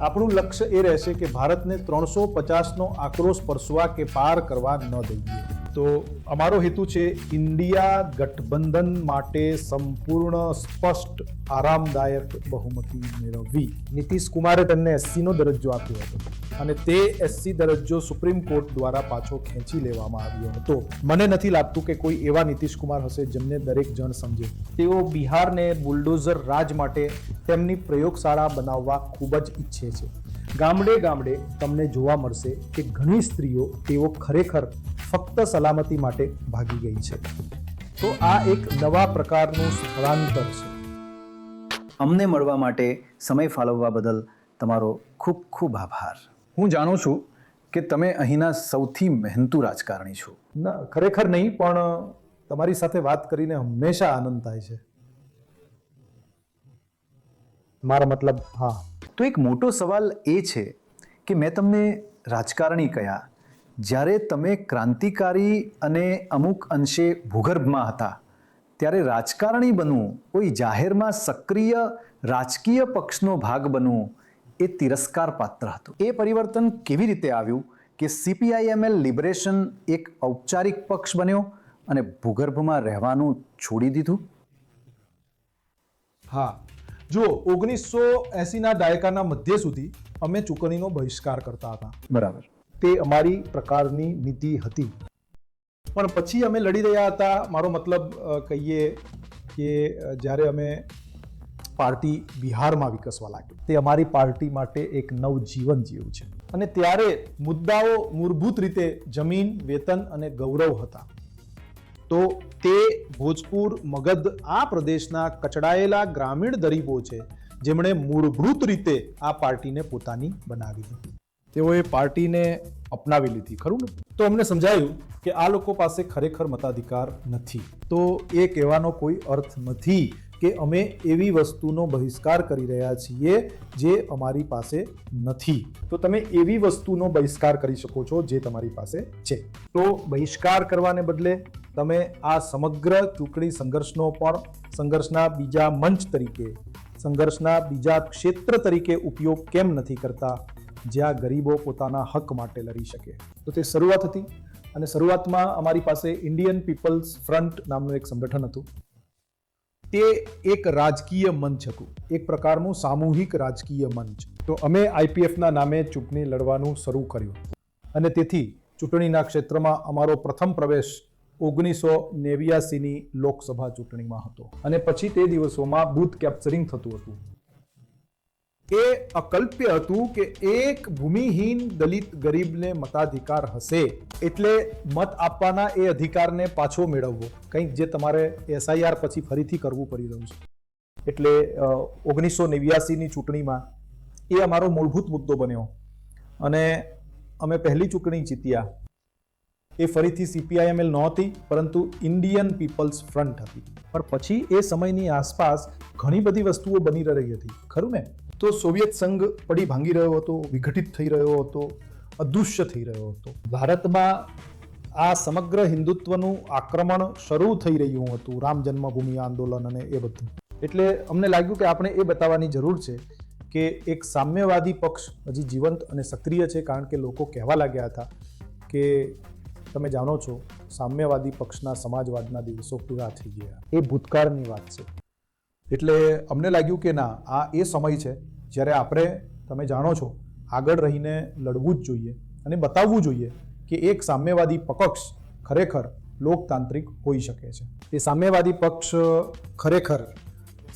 આપણું લક્ષ્ય એ રહેશે કે ભારતને ત્રણસો પચાસનો આંકડો સ્પર્શવા કે પાર કરવા ન દઈએ. તો અમારો હેતુ છે ઇન્ડિયા ગઠબંધન માટે સંપૂર્ણ, સ્પષ્ટ, આરામદાયક બહુમતી મેળવવી. નીતિશ કુમારે તેમને એસસીનો દરજ્જો આપ્યો હતો અને તે એસસી દરજ્જો સુપ્રીમ કોર્ટ દ્વારા પાછો ખેંચી લેવામાં આવ્યો હતો. મને નથી લાગતું કે કોઈ એવા નીતિશ કુમાર હશે જેમને દરેક જણ સમજે. તેઓ બિહારને બુલડોઝર રાજ માટે તેમની પ્રયોગશાળા બનાવવા ખૂબ જ ઈચ્છે છે. ગામડે ગામડે તમને જોવા મળશે કે ઘણી સ્ત્રીઓ તેઓ ખરેખર ફક્ત સલામતી માટે ભાગી ગઈ છે. તો આ એક નવા પ્રકારનું સ્થળાંતર છે. અમને મળવા માટે સમય ફાળવવા બદલ તમારો ખૂબ ખૂબ આભાર. હું જાણું છું કે તમે અહીંના સૌથી મહેનતુ રાજકારણી છો. ના ખરેખર નહીં પણ તમારી સાથે વાત કરીને હંમેશા આનંદ થાય છે. મારા મતલબ હા. તો એક મોટો સવાલ એ છે કે મેં તમને રાજકારણી કહ્યા. જ્યારે તમે ક્રાંતિકારી અને અમુક અંશે ભૂગર્ભમાં હતા ત્યારે રાજકારણી બનવું કોઈ જાહેરમાં સક્રિય રાજકીય પક્ષનો ભાગ બનવું એ તિરસ્કાર પાત્ર હતું. એ પરિવર્તન કેવી રીતે આવ્યું કે સીપીઆઈએમએલ લિબરેશન એક ઔપચારિક પક્ષ બન્યો અને ભૂગર્ભમાં રહેવાનું છોડી દીધું? હા. જુઓ ઓગણીસો એસીના દાયકાના મધ્ય સુધી અમે ચૂંટણીનો બહિષ્કાર કરતા હતા. બરાબર. તે અમારી પ્રકારની નીતિ હતી. પણ પછી અમે લડી રહ્યા હતા. મારો મતલબ કહીએ કે જ્યારે અમે પાર્ટી બિહારમાં વિકસવા લાગી તે અમારી પાર્ટી માટે એક નવજીવન જીવ્યું છે. અને ત્યારે મુદ્દાઓ મૂળભૂત રીતે જમીન વેતન અને ગૌરવ હતા. તો તે ભોજપુર, મગધ આ પ્રદેશના કચડાયેલા ગ્રામીણ ગરીબો છે, જેમણે મૂળભૂત રીતે આ પાર્ટીને પોતાની બનાવી લીધી તેઓએ પાર્ટીને અપનાવી લીધી, ખરું ને? તો અમને સમજાયું કે આ લોકો પાસે ખરેખર મતાધિકાર નથી. તો એ કહેવાનો કોઈ અર્થ નથી કે અમે એવી વસ્તુનો બહિષ્કાર કરી રહ્યા છીએ જે અમારી પાસે નથી. તો તમે એવી વસ્તુનો બહિષ્કાર કરી શકો છો જે તમારી પાસે છે. તો બહિષ્કાર કરવાને બદલે તમે આ સમગ્ર ચૂંટણી સંઘર્ષનો પણ સંઘર્ષના બીજા મંચ તરીકે, સંઘર્ષના બીજા ક્ષેત્ર તરીકે ઉપયોગ કેમ નથી કરતા? જ્યાં ગરીબો પોતાના હક માટે લડી શકે. તો તે શરૂઆત હતી અને શરૂઆતમાં અમારી પાસે ઇન્ડિયન પીપલ્સ ફ્રન્ટ નામનું એક સંગઠન હતું. તે એક રાજકીય મંચ હતું. એક પ્રકારનું સામૂહિક રાજકીય મંચ. તો અમે આઈપીએફના નામે ચૂંટણી લડવાનું શરૂ કર્યું. અને તેથી ચૂંટણીના ક્ષેત્રમાં અમારો પ્રથમ પ્રવેશ ઓગણીસો નેવ્યાસીની લોકસભા ચૂંટણીમાં હતો. અને પછી તે દિવસોમાં બૂથ કેપ્ચરિંગ થતું હતું. એ અકલ્પ્ય હતું કે એક ભૂમિહીન દલિત ગરીબને મતાધિકાર હશે. એટલે મત આપવાના એ અધિકારને પાછો મેળવવો. કંઈક જે તમારે એસઆઈઆર પછી ફરીથી કરવું પડી રહ્યું છે. એટલે ઓગણીસો નેવ્યાસીની ચૂંટણીમાં એ અમારો મૂળભૂત મુદ્દો બન્યો. અને અમે પહેલી ચૂંટણી જીત્યા. એ ફરીથી સીપીઆઈએમએલ નહોતી, પરંતુ ઇન્ડિયન પીપલ્સ ફ્રન્ટ હતી. પણ પછી એ સમયની આસપાસ ઘણી બધી વસ્તુઓ બની રહી હતી. ખરું ને? તો સોવિયત સંઘ પડી ભાંગી રહ્યો હતો, વિઘટિત થઈ રહ્યો હતો, અદૃશ્ય થઈ રહ્યો હતો. ભારતમાં આ સમગ્ર હિન્દુત્વનું આક્રમણ શરૂ થઈ રહ્યું હતું, રામ જન્મભૂમિ આંદોલન અને એ બધું. એટલે અમને લાગ્યું કે આપણે એ બતાવવાની જરૂર છે કે એક સામ્યવાદી પક્ષ હજી જીવંત અને સક્રિય છે, કારણ કે લોકો કહેવા લાગ્યા હતા કે તમે જાણો છો, સામ્યવાદી પક્ષના સમાજવાદના દિવસો પૂરા થઈ ગયા. એ ભૂતકાળની વાત છે. એટલે અમને લાગ્યું કે ના, આ એ સમય છે જ્યારે આપણે, તમે જાણો છો, આગળ રહીને લડવું જ જોઈએ અને બતાવવું જોઈએ કે એક સામ્યવાદી પક્ષ ખરેખર લોકતાંત્રિક હોઈ શકે છે. એ સામ્યવાદી પક્ષ ખરેખર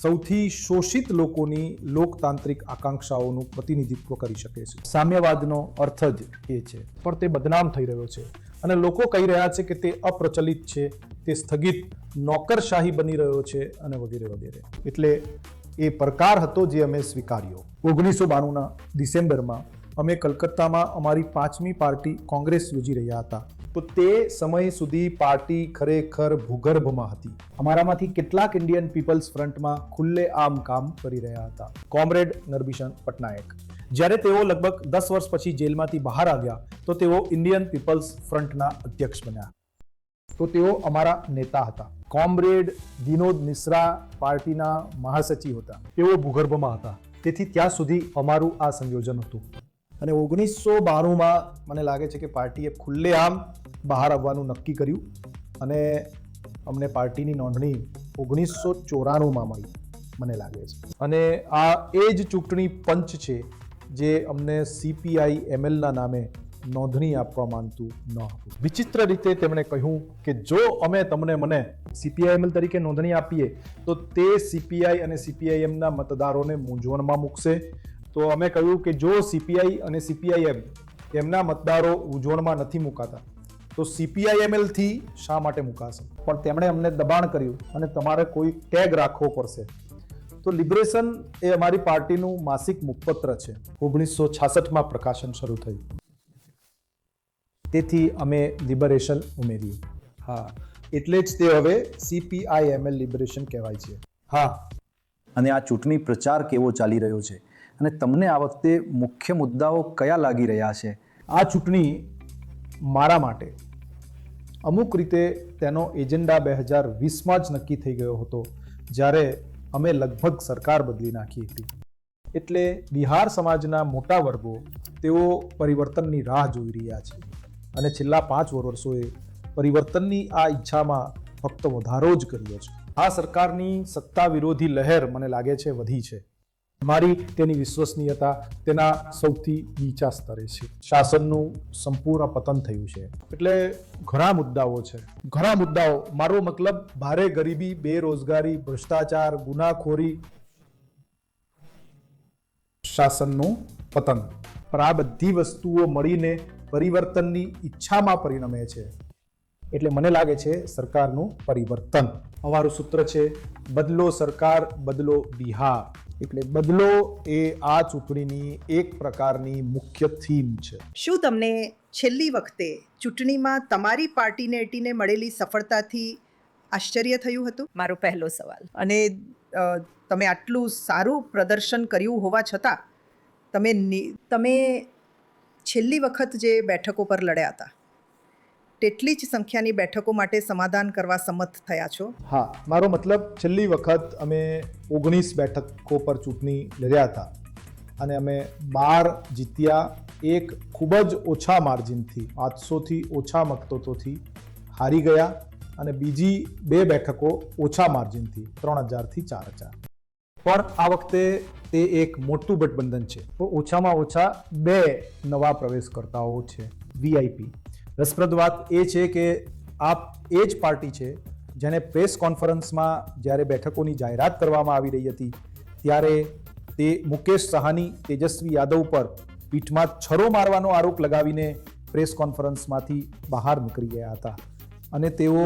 સૌથી શોષિત લોકોની લોકતાંત્રિક આકાંક્ષાઓનું પ્રતિનિધિત્વ કરી શકે છે. સામ્યવાદનો અર્થ જ એ છે. પણ તે બદનામ થઈ રહ્યો છે અને લોકો કહી રહ્યા છે કે તે અપ્રચલિત છે તે સ્થગિત નોકરશાહી બની રહ્યો છે અને વગેરે વગેરે. એટલે એ પડકાર હતો જે અમે સ્વીકાર્યો. ઓગણીસો બાણુંના ડિસેમ્બરમાં અમે કલકત્તામાં અમારી પાંચમી પાર્ટી કોંગ્રેસ યોજી રહ્યા હતા. તો તે સમય સુધી પાર્ટી ખરેખર ભૂગર્ભમાં હતી. અમારામાંથી કેટલાક ઇન્ડિયન પીપલ્સ ફ્રન્ટમાં ખુલ્લે આમ કામ કરી રહ્યા હતા. કોમરેડ નરભિષણ પટનાયક. જ્યારે તેઓ લગભગ દસ વર્ષ પછી જેલમાંથી બહાર આવ્યા, તો તેઓ ઇન્ડિયન પીપલ્સ ફ્રન્ટના અધ્યક્ષ બન્યા. તો તેઓ અમારા નેતા હતા. કોમરેડ વિનોદ મિશ્રા પાર્ટીના મહાસચિવ હતા. તેઓ ભૂગર્ભમાં હતા. તેથી ત્યાં સુધી અમારું આ સંયોજન હતું. અને ઓગણીસો બાણુંમાં મને લાગે છે કે પાર્ટીએ ખુલ્લેઆમ બહાર આવવાનું નક્કી કર્યું અને અમને પાર્ટીની નોંધણી ઓગણીસો ચોરાણુંમાં મળી, મને લાગે છે. અને આ એ જ ચૂંટણી પંચ છે જે અમને સીપીઆઈ એમએલના નામે નોંધણી આપવા માંગતું ન હતું. વિચિત્ર રીતે તેમણે કહ્યું કે જો અમે તમને મને સીપીઆઈએમએલ તરીકે નોંધણી આપીએ તો તે સીપીઆઈ અને સીપીઆઈએમના મતદારોને મૂંઝવણમાં મૂકશે. તો અમે કહ્યું કે જો સીપીઆઈ અને સીપીઆઈએમ એમના મતદારો મૂંઝવણમાં નથી મુકાતા તો સીપીઆઈએમએલથી શા માટે મુકાશે? પણ તેમણે અમને દબાણ કર્યું અને તમારે કોઈ ટેગ રાખવો પડશે. તો લિબરેશન એ અમારી પાર્ટીનું માસિક મુખપત્ર છે. ઓગણીસો છાસઠમાં પ્રકાશન શરૂ થયું. તેથી અમે લિબરેશન ઉમેર્યું. હા એટલે જ તે હવે સીપીઆઈએમએલ લિબરેશન કહેવાય છે. હા. અને આ ચૂંટણી પ્રચાર કેવો ચાલી રહ્યો છે? અને તમને આ વખતે મુખ્ય મુદ્દાઓ કયા લાગી રહ્યા છે? આ ચૂંટણી મારા માટે અમુક રીતે તેનો એજન્ડા બે હજાર વીસમાં જ નક્કી થઈ ગયો હતો જ્યારે અમે લગભગ સરકાર બદલી નાખી હતી. એટલે બિહાર સમાજના મોટા વર્ગો તેઓ પરિવર્તનની રાહ જોઈ રહ્યા છે. અને છેલ્લા પાંચ વર્ષોએ પરિવર્તનની આ ઈચ્છામાં ફક્ત વધારો જ કર્યો છે. આ સરકારની સત્તા વિરોધી લહેર મને લાગે છે વધી છે. મારી તેની વિશ્વસનીયતા તેના સૌથી નીચા સ્તરે છે. શાસનનું સંપૂર્ણ પતન થયું છે. એટલે ઘણા મુદ્દાઓ છે. ઘણા મુદ્દાઓ. મારો મતલબ ભારે ગરીબી, બેરોજગારી, ભ્રષ્ટાચાર, ગુનાખોરી શાસનનું પતન. પણ આ બધી વસ્તુઓ મળીને પરિવર્તનની ઈચ્છામાં પરિણમે છે. એટલે મને લાગે છે સરકારનું પરિવર્તન. અમારું સૂત્ર છે બદલો સરકાર બદલો બિહાર. એટલે બદલો એ આ ચૂંટણીની એક પ્રકારની મુખ્ય થીમ છે. શું તમને છેલ્લી વખતે ચૂંટણીમાં તમારી પાર્ટીને એટીને મળેલી સફળતાથી આશ્ચર્ય થયું હતું? મારો પહેલો સવાલ. અને તમે આટલું સારું પ્રદર્શન કર્યું હોવા છતાં તમે તમે છેલ્લી વખત જે બેઠકો પર લડ્યા હતા, તેટલી જ સંખ્યાની બેઠકો માટે સમાધાન કરવા સંમત થયા છો? હા, મારો મતલબ છેલ્લી વખત અમે ઓગણીસ બેઠકો પર ચૂંટણી લડ્યા હતા અને અમે બાર જીત્યા, એક ખૂબ જ ઓછા માર્જિનથી, પાંચસોથી ઓછા મતોથી હારી ગયા અને બીજી બે બેઠકો ઓછા માર્જિનથી, ત્રણ હજારથી ચાર હજાર. પણ આ વખતે તે એક મોટું ગઠબંધન છે. તો ઓછામાં ઓછા બે નવા પ્રવેશકર્તાઓ છે વીઆઈપી રસપ્રદ વાત એ છે કે આ એ જ પાર્ટી છે જેને પ્રેસ કોન્ફરન્સમાં જ્યારે બેઠકોની જાહેરાત કરવામાં આવી રહી હતી, ત્યારે તે મુકેશ સહાની, તેજસ્વી યાદવ પર પીઠમાં છરો મારવાનો આરોપ લગાવીને પ્રેસ કોન્ફરન્સમાંથી બહાર નીકળી ગયા હતા. અને તેઓ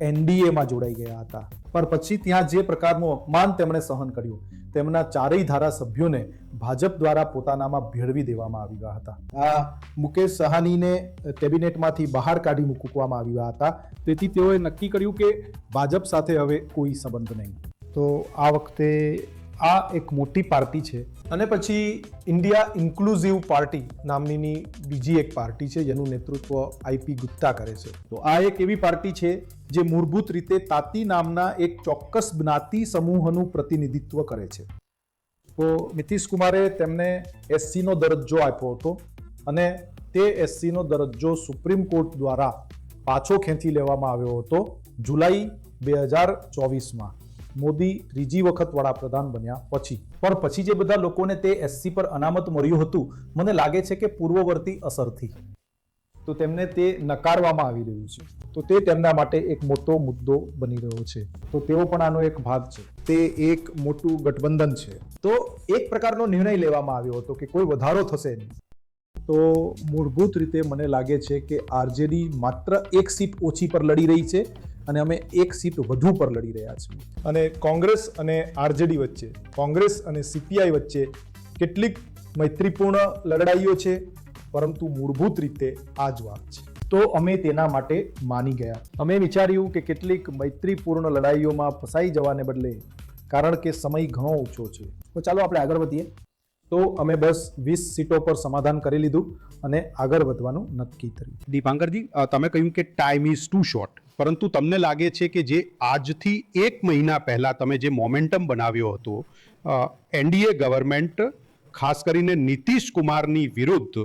એનડીએમાં જોડાઈ ગયા હતા. પણ પછી ત્યાં જે પ્રકારનું અપમાન તેમણે સહન કર્યું, તેમના ચારેય ધારાસભ્યોને ભાજપ દ્વારા પોતાનામાં ભેળવી દેવામાં આવી ગયા હતા. આ મુકેશ સહાનીને કેબિનેટમાંથી બહાર કાઢી મૂકવામાં આવ્યા હતા. તેથી તેઓએ નક્કી કર્યું કે ભાજપ સાથે હવે કોઈ સંબંધ નહીં. તો આ વખતે આ એક મોટી પાર્ટી છે. અને પછી ઇન્ડિયા ઇન્ક્લુઝિવ પાર્ટી નામનીની બીજી એક પાર્ટી છે, જેનું નેતૃત્વ આઈપી ગુપ્તા કરે છે. તો આ એક એવી પાર્ટી છે જે મૂળભૂત રીતે તાતી નામના એક ચોક્કસ જ્ઞાતિ સમૂહનું પ્રતિનિધિત્વ કરે છે. તો નીતિશ કુમારે તેમને એસસીનો દરજ્જો આપ્યો હતો અને તે એસસીનો દરજ્જો સુપ્રીમ કોર્ટ દ્વારા પાછો ખેંચી લેવામાં આવ્યો હતો જુલાઈ બે હજાર ચોવીસમાં. મોદી ત્રીજી વખત વડાપ્રધાન બન્યા પછી. પણ પછી જે બધા લોકોને તે એસસી પર અનામત મળ્યું હતું, મને લાગે છે કે પૂર્વવર્તી અસરથી. તો તેમને તે નકારવામાં આવી રહ્યું છે. તો તે તેમના માટે એક મોટો મુદ્દો બની રહ્યો છે. તો તેઓ પણ આનો એક ભાગ છે. તે એક મોટું ગઠબંધન છે. તો એક પ્રકારનો નિર્ણય લેવામાં આવ્યો હતો કે કોઈ વધારો થશે નહીં. તો મૂળભૂત રીતે મને લાગે છે કે આરજેડી માત્ર એક સીટ ઓછી પર લડી રહી છે અને અમે એક સીટ વધુ પર લડી રહ્યા છીએ. અને કોંગ્રેસ અને આરજેડી વચ્ચે, કોંગ્રેસ અને સીપીઆઈ વચ્ચે કેટલીક મૈત્રીપૂર્ણ લડાઈઓ છે. પરંતુ મૂળભૂત રીતે આ જ વાત છે. તો અમે તેના માટે માની ગયા. અમે વિચાર્યું કે કેટલીક મૈત્રીપૂર્ણ લડાઈઓમાં ફસાઈ જવાને બદલે કારણ કે સમય ઘણો ઓછો છે. તો ચાલો આપણે આગળ વધીએ. તો અમે બસ વીસ સીટો પર સમાધાન કરી લીધું અને આગળ વધવાનું નક્કી કર્યું. દીપાંકરજી તમે કહ્યું કે ટાઈમ ઇઝ ટુ શોર્ટ પરંતુ તમને લાગે છે કે જે આજથી એક મહિના પહેલાં તમે જે મોમેન્ટમ બનાવ્યો હતો એનડીએ ગવર્મેન્ટ ખાસ કરીને નીતિશ કુમારની વિરુદ્ધ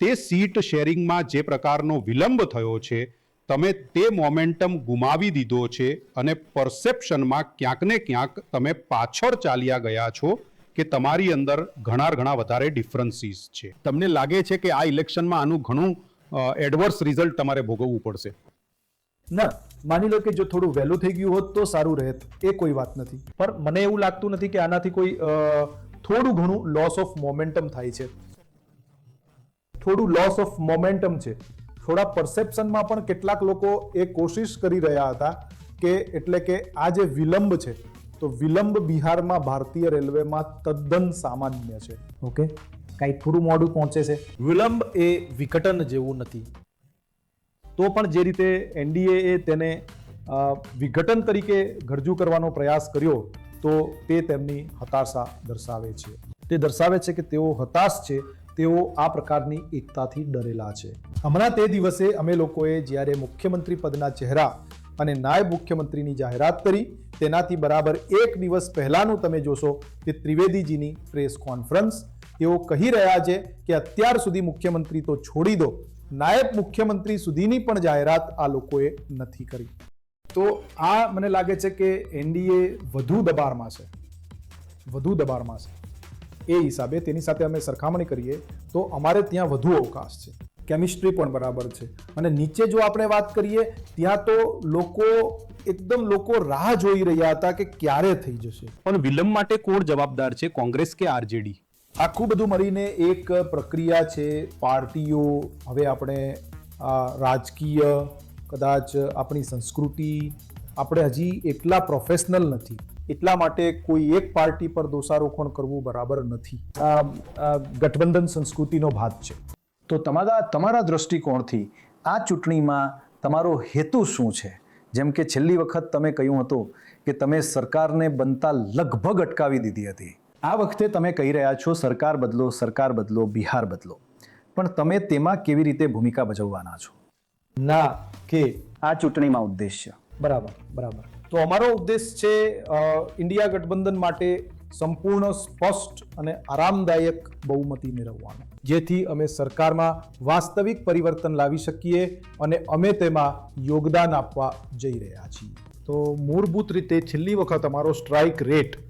તે સીટ શેરિંગમાં જે પ્રકારનો વિલંબ થયો છે, તમે તે મોમેન્ટમ ગુમાવી દીધો છે અને પરસેપ્શનમાં ક્યાંક ને ક્યાંક તમે પાછળ ચાલ્યા ગયા છો કે તમારી અંદર ઘણા ઘણા વધારે ડિફરન્સીસ છે. તમને લાગે છે કે આ ઇલેક્શનમાં આનું ઘણું એડવર્સ રિઝલ્ટ તમારે ભોગવવું પડશે? ના, માની લો કે જો થોડું વહેલું થઈ ગયું હોત તો સારું રહેત, એ કોઈ વાત નથી. પણ મને એવું લાગતું નથી કે આનાથી કોઈ થોડું ઘણું લોસ ઓફ મોમેન્ટમ થાય છે. થોડું લોસ ઓફ મોમેન્ટમ છે. થોડા પરસેપ્શનમાં પણ કેટલાક લોકો એ કોશિશ કરી રહ્યા હતા કે એટલે કે આ જે વિલંબ છે તો વિલંબ બિહારમાં ભારતીય રેલવેમાં તદ્દન સામાન્ય છે. ઓકે કાંઈ થોડું મોડું પહોંચે છે. વિલંબ એ વિઘટન જેવું નથી. તો પણ જે રીતે એનડીએ એ તેને વિઘટન તરીકે ગરજુ કરવાનો પ્રયાસ કર્યો તો તે તેમની હતાશા દર્શાવે છે. તે દર્શાવે છે કે તેઓ હતાશ છે તેઓ આ પ્રકારની એકતાથી ડરેલા છે. હમણાં તે દિવસે અમે લોકોએ જ્યારે મુખ્યમંત્રી પદના ચહેરા અને નાયબ મુખ્યમંત્રીની જાહેરાત કરી, તેનાથી બરાબર એક દિવસ પહેલાનું તમે જોશો કે ત્રિવેદીજીની પ્રેસ કોન્ફરન્સ. તેઓ કહી રહ્યા છે કે અત્યાર સુધી મુખ્યમંત્રી તો છોડી દો, નાયબ મુખ્યમંત્રી સુધીની પણ જાહેરાત આ લોકોએ નથી કરી. તો આ મને લાગે છે કે એનડીએ વધુ દબાણમાં છે. વધુ દબાણમાં છે. એ હિસાબે તેની સાથે અમે સરખામણી કરીએ તો અમારે ત્યાં વધુ અવકાશ છે. કેમિસ્ટ્રી પણ બરાબર છે. અને નીચે જો આપણે વાત કરીએ ત્યાં તો લોકો એકદમ લોકો રાહ જોઈ રહ્યા હતા કે ક્યારે થઈ જશે. પણ વિલંબ માટે કોણ જવાબદાર છે કોંગ્રેસ કે આરજેડી? આખું બધું મળીને એક પ્રક્રિયા છે પાર્ટીઓ હવે આપણે રાજકીય કદાચ આપણી સંસ્કૃતિ આપણે હજી એટલા પ્રોફેશનલ નથી. એટલા માટે કોઈ એક પાર્ટી પર દોષારોપણ કરવું બરાબર નથી. આ ગઠબંધન સંસ્કૃતિનો ભાગ છે. તો તમારા તમારા દૃષ્ટિકોણથી આ ચૂંટણીમાં તમારો હેતુ શું છે? જેમ કે છેલ્લી વખત તમે કહ્યું હતું કે તમે સરકારને બનતા લગભગ અટકાવી દીધી હતી. આ વખતે તમે કહી રહ્યા છો સરકાર બદલો સરકાર બદલો બિહાર બદલો. પણ તમે તેમાં કેવી રીતે ભૂમિકા ભજવવાના છો? ના કે આ ચૂંટણીમાં ઉદ્દેશ્ય. બરાબર બરાબર. તો અમારો ઉદ્દેશ છે ઇન્ડિયા ગઠબંધન માટે સંપૂર્ણ, સ્પષ્ટ અને આરામદાયક બહુમતી મેળવવાનો. જેથી અમે સરકારમાં વાસ્તવિક પરિવર્તન લાવી શકીએ અને અમે તેમાં યોગદાન આપવા જઈ રહ્યા છીએ. તો મૂળભૂત રીતે છેલ્લી વખત અમારો સ્ટ્રાઇક રેટ,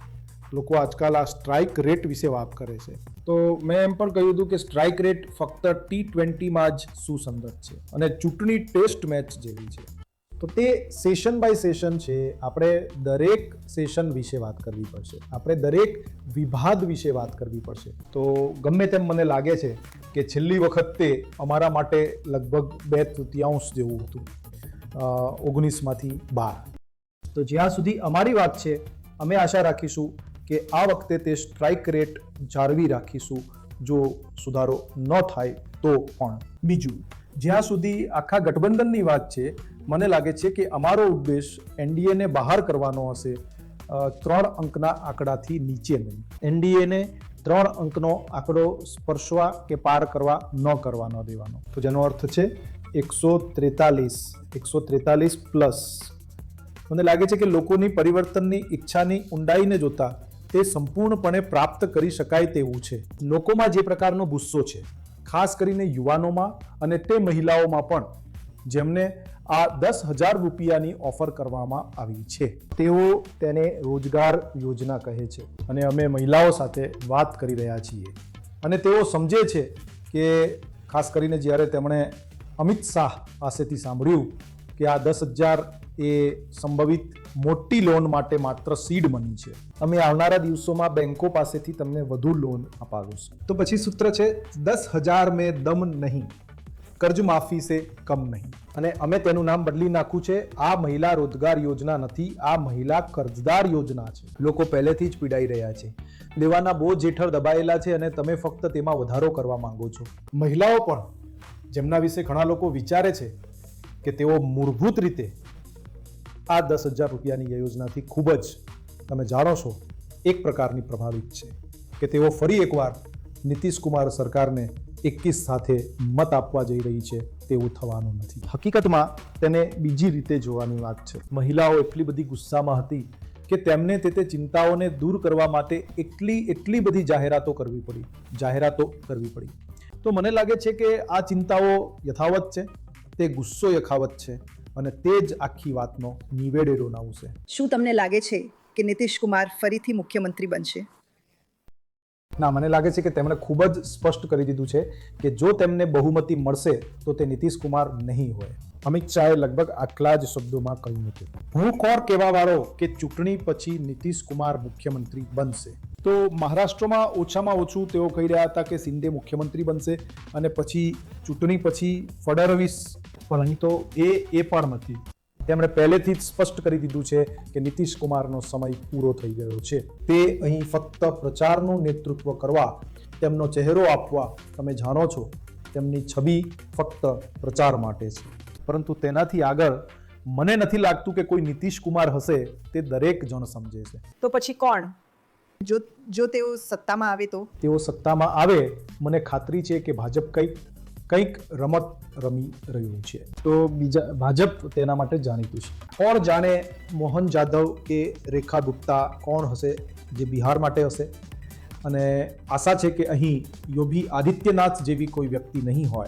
લોકો આજકાલ આ સ્ટ્રાઇક રેટ વિશે વાત કરે છે. તો મેં એમ પણ કહ્યું હતું કે સ્ટ્રાઇક રેટ ફક્ત ટી ટ્વેન્ટીમાં જ સુસંગત છે અને ચૂંટણી ટેસ્ટ મેચ જેવી છે. તો તે સેશન બાય સેશન છે. આપણે દરેક સેશન વિશે વાત કરવી પડશે. આપણે દરેક વિભાગ વિશે વાત કરવી પડશે. તો ગમે તેમ મને લાગે છે કે છેલ્લી વખતે અમારા માટે લગભગ બે તૃતીયાંશ જેવું હતું. ઓગણીસમાંથી બાર. તો જ્યાં સુધી અમારી વાત છે, અમે આશા રાખીશું કે આ વખતે તે સ્ટ્રાઇક રેટ જાળવી રાખીશું. જો સુધારો ન થાય તો પણ. બીજું, જ્યાં સુધી આખા ગઠબંધનની વાત છે મને લાગે છે કે અમારો ઉદ્દેશ એનડીએને બહાર કરવાનો હશે ત્રણ અંકના આંકડાથી નીચે નહીં. એનડીએને ત્રણ અંકનો આંકડો સ્પર્શવા કે પાર કરવા ન કરવા ન દેવાનો. તો જેનો અર્થ છે એકસો ત્રેતાલીસ એકસો ત્રેતાલીસ પ્લસ. મને લાગે છે કે લોકોની પરિવર્તનની ઈચ્છાની ઊંડાઈને જોતા તે સંપૂર્ણપણે પ્રાપ્ત કરી શકાય તેવું છે. લોકોમાં જે પ્રકારનો ગુસ્સો છે, ખાસ કરીને યુવાનોમાં અને તે મહિલાઓમાં પણ, જેમને આ દસ હજાર રૂપિયાની ઓફર કરવામાં આવી છે. તેઓ તેને રોજગાર યોજના કહે છે અને અમે મહિલાઓ સાથે વાત કરી રહ્યા છીએ. અને તેઓ સમજે છે કે ખાસ કરીને જ્યારે તેમણે અમિત શાહ પાસેથી સાંભળ્યું કે આ દસ હજાર એ સંભવિત મોટી લોન માટે માત્ર સીડ મની છે. અમે આવનારા દિવસોમાં બેંકો પાસેથી તમને વધુ લોન અપાવીશું. તો પછી સૂત્ર છે, દસ હજાર મેં દમ નહીં. કર્જ માફી સે કમ નહીં અને અમે તેનું નામ બદલી નાખ્યું છે, આ મહિલા રોજગાર યોજના નથી, આ મહિલા કર્જદાર યોજના છે. લોકો પહેલેથી જ પીડાઈ રહ્યા છે. દેવાના બોજ હેઠળ દબાયેલા છે અને તમે ફક્ત તેમાં વધારો કરવા માંગો છો. મહિલાઓ પણ, જેમના વિશે ઘણા લોકો વિચારે છે કે તેઓ મૂળભૂત રીતે આ દસ હજાર રૂપિયાની યોજનાથી ખૂબ જ, તમે જાણો છો, એક પ્રકારની પ્રભાવિત છે. કે તેઓ ફરી એકવાર નીતિશ કુમાર સરકારને એકવીસ સાથે મત આપવા જઈ રહી છે તેવું થવાનું નથી. હકીકતમાં તેને બીજી રીતે જોવાની વાત છે. મહિલાઓ એટલી બધી ગુસ્સામાં હતી કે તેમને તે તે ચિંતાઓને દૂર કરવા માટે એટલી એટલી બધી જાહેરાતો કરવી પડી. જાહેરાતો કરવી પડી. તો મને લાગે છે કે આ ચિંતાઓ યથાવત છે તે ગુસ્સો યથાવત છે અને તે જ આખી વાતનો નિવેડે ડોનાવશે શું તમને લાગે છે કે નીતિશ કુમાર ફરીથી મુખ્યમંત્રી બનશે? ના, મને લાગે છે કે તેમણે ખૂબ જ સ્પષ્ટ કરી દીધું છે કે જો તેમને બહુમતી મળશે, તો તે નીતિશ કુમાર નહીં હોય. અમિત શાહે લગભગ આટલા જ શબ્દોમાં કહ્યું હતું. હું કોર કહેવાવાળો કે ચૂંટણી પછી નીતિશ કુમાર મુખ્યમંત્રી બનશે. તો મહારાષ્ટ્રમાં ઓછામાં ઓછું તેઓ કહી રહ્યા હતા કે શિંદે મુખ્યમંત્રી બનશે અને પછી ચૂંટણી પછી ફડણવીસ તો એ એ પણ નથી. તેમણે પહેલેથી જ સ્પષ્ટ કરી દીધું છે કે નીતિશ કુમારનો સમય પૂરો થઈ ગયો છે. તે અહીં ફક્ત પ્રચારનું નેતૃત્વ કરવા તેમનો ચહેરો આપવા તમે જાણો છો. તેમની છબી ફક્ત પ્રચાર માટે છે. પરંતુ તેનાથી આગળ મને નથી લાગતું કે કોઈ નીતિશ કુમાર હશે તે દરેક જણ સમજે છે. તો પછી કોણ? જો જો તેઓ સત્તામાં આવે તો? તેઓ સત્તામાં આવે મને ખાતરી છે કે ભાજપ કંઈક કંઈક રમત રમી રહ્યું છે. તો બીજા, ભાજપ તેના માટે જાણીતું છે. કોણ જાણે મોહન જાધવ કે રેખા ગુપ્તા કોણ હશે જે બિહાર માટે હશે? અને આશા છે કે અહીં યોગી આદિત્યનાથ જેવી કોઈ વ્યક્તિ નહીં હોય.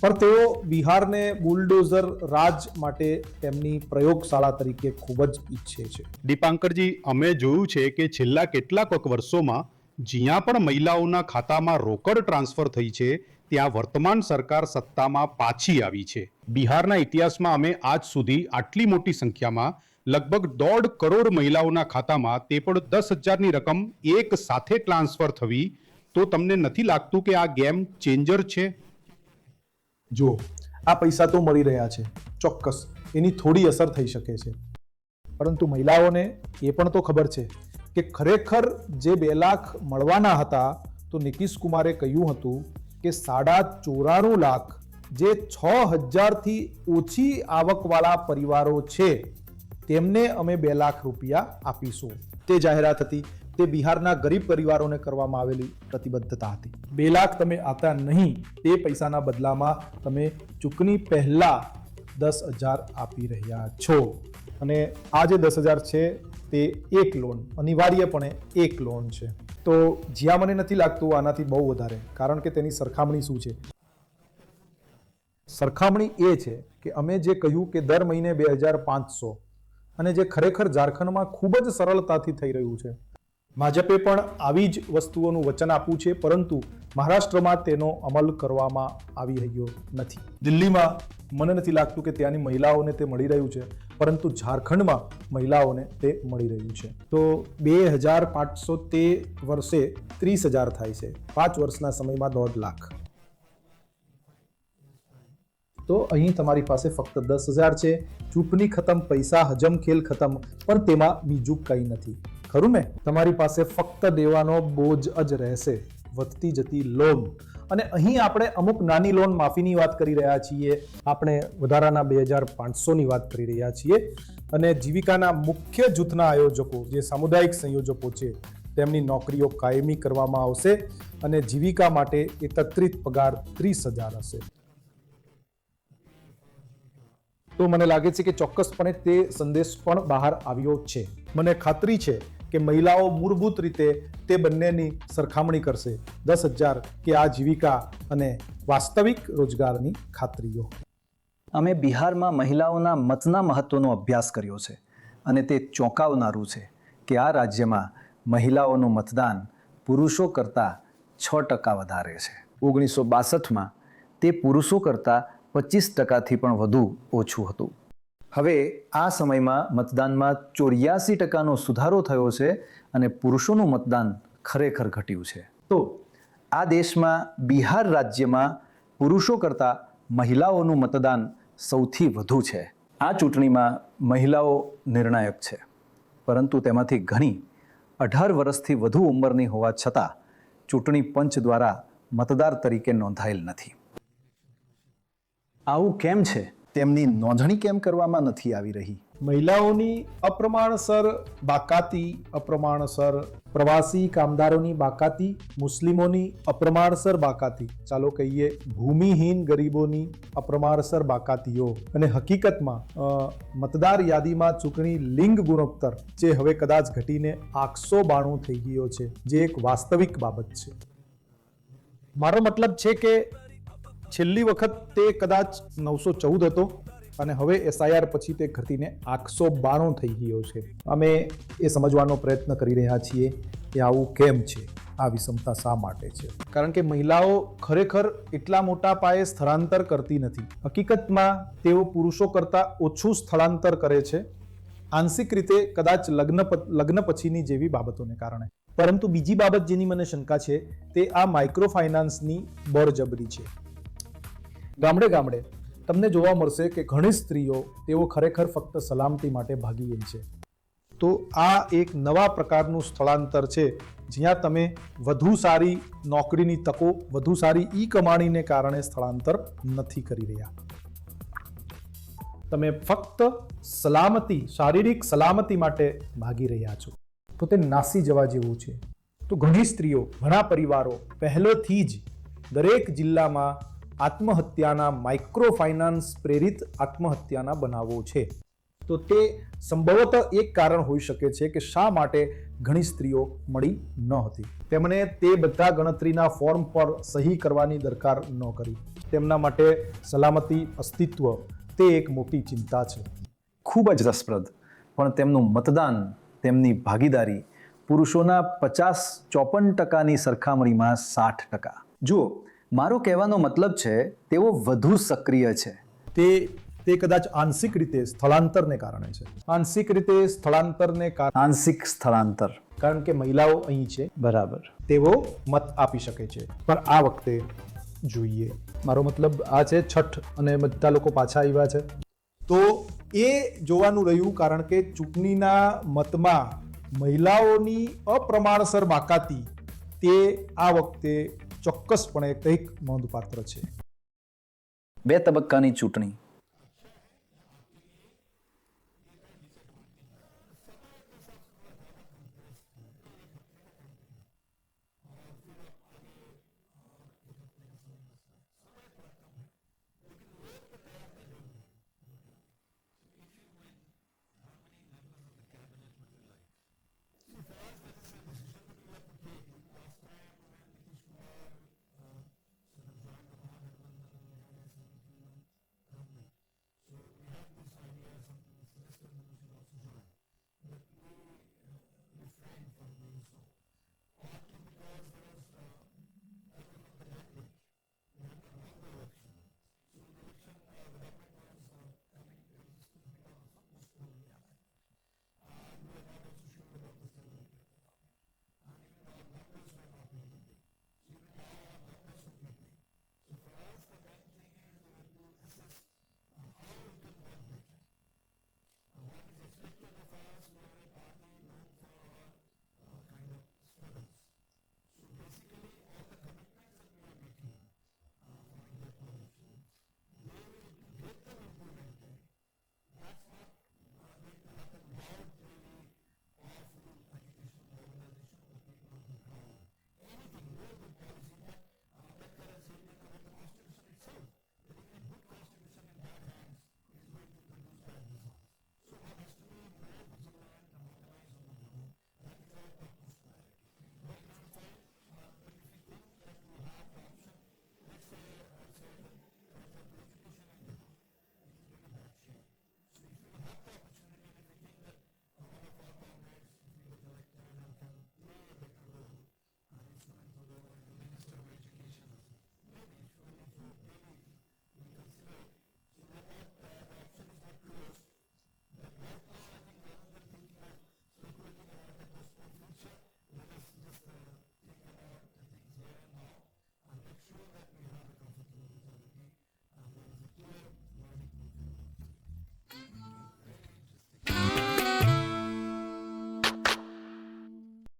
પણ તેઓ બિહારને બુલડોઝર રાજ માટે તેમની પ્રયોગશાળા તરીકે ખૂબ જ ઈચ્છે છે. દીપાંકરજી, અમે જોયું છે કે છેલ્લા કેટલાક વર્ષોમાં જ્યાં પણ મહિલાઓના ખાતામાં રોકડ ટ્રાન્સફર થઈ છે, ત્યાં વર્તમાન સરકાર સત્તામાં પાછી આવી છે. બિહારના ઇતિહાસમાં અમે આજ સુધી આટલી મોટી સંખ્યામાં લગભગ દોઢ કરોડ મહિલાઓના ખાતામાં તે પણ દસ હજારની રકમ એક સાથે ટ્રાન્સફર થવી, તો તમને નથી લાગતું કે આ ગેમ ચેન્જર છે? જો, આ પૈસા તો મળી રહ્યા છે, ચોક્કસ. એની થોડી અસર થઈ શકે છે. પરંતુ મહિલાઓને એ પણ તો ખબર છે કે ખરેખર જે બે લાખ મળવાના હતા, તો નીતિશ કુમારે કહ્યું હતું કે સાડા ચોરાણું લાખ જે છ હજારથી ઓછી આવકવાળા પરિવારો છે, તેમને અમે બે લાખ રૂપિયા આપીશું. તે જાહેરાત હતી. તે બિહારના ગરીબ પરિવારોને કરવામાં આવેલી પ્રતિબદ્ધતા હતી. બે લાખ તમે આપતા નહીં, તે પૈસાના બદલામાં તમે ચૂંટણી પહેલાં દસ હજાર આપી રહ્યા છો. અને આ જે દસ હજાર છે તે એક લોન અનિવાર્યપણે એક લોન છે. તો જ્યાં મને નથી લાગતું આનાથી બહુ વધારે, કારણ કે તેની સરખામણી શું છે? સરખામણી એ છે કે અમે જે કહ્યું કે દર મહિને બે હજાર પાંચસો, અને જે ખરેખર ઝારખંડમાં ખૂબ જ સરળતાથી થઈ રહ્યું છે. ભાજપે પણ આવી જ વસ્તુઓનું વચન આપ્યું છે, પરંતુ મહારાષ્ટ્રમાં તેનો અમલ કરવામાં આવી રહ્યો નથી. દિલ્હીમાં મને નથી લાગતું કે ત્યાંની મહિલાઓને તે મળી રહ્યું છે. પરંતુ ઝારખંડમાં મહિલાઓને તે મળી રહ્યું છે. તો બે હજાર પાંચસો તે વર્ષે ત્રીસ હજાર થાય છે. પાંચ વર્ષના સમયમાં દોઢ લાખ. તો અહીં તમારી પાસે ફક્ત દસ હજાર છે. ચૂંટણી ખતમ, પૈસા હજમ, ખેલ ખતમ, પણ તેમાં બીજું કંઈ નથી. ખરું ને? તમારી પાસે ફક્ત દેવાનો બોજ જ રહેશે. વધતી જતી લોન અને અહીં આપણે અમુક નાની લોન માફીની વાત કરી રહ્યા છીએ. આપણે વધારાના બે હજાર પાંચસોની વાત કરી રહ્યા છીએ. અને જીવિકાના મુખ્ય જૂથના આયોજકો, જે સામુદાયિક સંયોજકો છે, તેમની નોકરીઓ કાયમી કરવામાં આવશે અને જીવિકા માટે એકત્રિત પગાર ત્રીસ હજાર હશે. તો મને લાગે છે કે ચોક્કસપણે તે સંદેશ પણ બહાર આવ્યો છે. મને ખાતરી છે કે મહિલાઓ મૂળભૂત રીતે તે બંનેની સરખામણી કરશે. દસ હજાર કે આ જીવિકા અને વાસ્તવિક રોજગારની ખાતરીઓ. અમે બિહારમાં મહિલાઓના મતના મહત્વનો અભ્યાસ કર્યો છે અને તે ચોંકાવનારું છે કે આ રાજ્યમાં મહિલાઓનું મતદાન પુરુષો કરતાં છ ટકા વધારે છે. ઓગણીસો બાસઠમાં તે પુરુષો કરતાં પચીસ ટકાથી પણ વધુ ઓછું હતું. હવે આ સમયમાં મતદાનમાં ચોર્યાસી ટકાનો સુધારો થયો છે અને પુરુષોનું મતદાન ખરેખર ઘટ્યું છે. તો આ દેશમાં બિહાર રાજ્યમાં પુરુષો કરતાં મહિલાઓનું મતદાન સૌથી વધુ છે. આ ચૂંટણીમાં મહિલાઓ નિર્ણાયક છે. પરંતુ તેમાંથી ઘણી અઢાર વર્ષથી વધુ ઉંમરની હોવા છતાં ચૂંટણી પંચ દ્વારા મતદાર તરીકે નોંધાયેલ નથી. આવું કેમ છે? તેમની નોંધણી કેમ કરવામાં નથી આવી રહી? મહિલાઓની અપ્રમાણસર બાકાતી, અપ્રમાણસર પ્રવાસી કામદારોની બાકાતી, મુસ્લિમોની અપ્રમાણસર બાકાતી. ચાલો કહીએ, ભૂમિહીન ગરીબોની અપ્રમાણસર બાકાતીઓ. અને હકીકતમાં મતદાર યાદીમાં ચૂંટણી લિંગ ગુણોત્તર, જે હવે કદાચ ઘટીને આઠસો બાણું થઈ ગયો છે, જે એક વાસ્તવિક બાબત છે. મારો મતલબ છે કે છેલ્લી વખત તે કદાચ નવસો ચૌદ હતો અને હવે એસઆઈઆર પછી તે ઘટીને આઠસો બાણું થઈ ગયો છે. અમે એ સમજવાનો પ્રયત્ન કરી રહ્યા છીએ કે આવું કેમ છે? આ વિષમતા શા માટે છે? કારણ કે મહિલાઓ ખરેખર એટલા મોટા પાયે સ્થળાંતર કરતી નથી. હકીકતમાં તેઓ પુરુષો કરતાં ઓછું સ્થળાંતર કરે છે. આંશિક રીતે કદાચ લગ્ન લગ્ન પછીની જેવી બાબતોને કારણે. પરંતુ બીજી બાબત જેની મને શંકા છે, તે આ માઇક્રો ફાઇનાન્સની બળજબરી છે. ગામડે ગામડે તમને જોવા મળશે કે ઘણી સ્ત્રીઓ તેઓ ખરેખર ફક્ત સલામતી માટે ભાગી ગઈ છે. તો આ એક નવા પ્રકારનું સ્થળાંતર છે, જ્યાં તમે વધુ સારી નોકરીની તકો, વધુ સારી ઈ કમાણીને કારણે સ્થળાંતર નથી કરી રહ્યા. તમે ફક્ત સલામતી, શારીરિક સલામતી માટે ભાગી રહ્યા છો. તો તે નાસી જવા જેવું છે. તો ઘણી સ્ત્રીઓ, ઘણા પરિવારો પહેલેથી જ દરેક જિલ્લામાં આત્મહત્યાના માઇક્રો ફાઇનાન્સ પ્રેરિત આત્મહત્યાના બનાવો છે. તો તે સંભવતઃ એક કારણ હોઈ શકે છે કે શા માટે ઘણી સ્ત્રીઓ મળી ન હતી. તેમણે તે બધા ગણતરીના ફોર્મ પર સહી કરવાની દરકાર ન કરી. તેમના માટે સલામતી અસ્તિત્વ તે એક મોટી ચિંતા છે. ખૂબ જ રસપ્રદ, પણ તેમનું મતદાન, તેમની ભાગીદારી પુરુષોના પચાસ ચોપન ટકાની સરખામણીમાં સાઠ ટકા. જુઓ મારો કહેવાનો મતલબ છે તેઓ વધુ સક્રિય છે. તે તે કદાચ આંશિક રીતે સ્થળાંતરને કારણે છે. આંશિક રીતે સ્થળાંતરને કારણે આંશિક સ્થળાંતર. કારણ કે મહિલાઓ અહીં છે. બરાબર. તેઓ મત આપી શકે છે. પણ આ વખતે જોઈએ. મારો મતલબ આ છે છઠ અને બધા લોકો પાછા આવ્યા છે. તો એ જોવાનું રહ્યું કારણ કે ચૂંટણીના મતમાં મહિલાઓની અપ્રમાણસર બાકાતી તે આ વખતે ચોક્કસપણે કંઈક નોંધપાત્ર છે. બે તબક્કાની ચૂંટણી.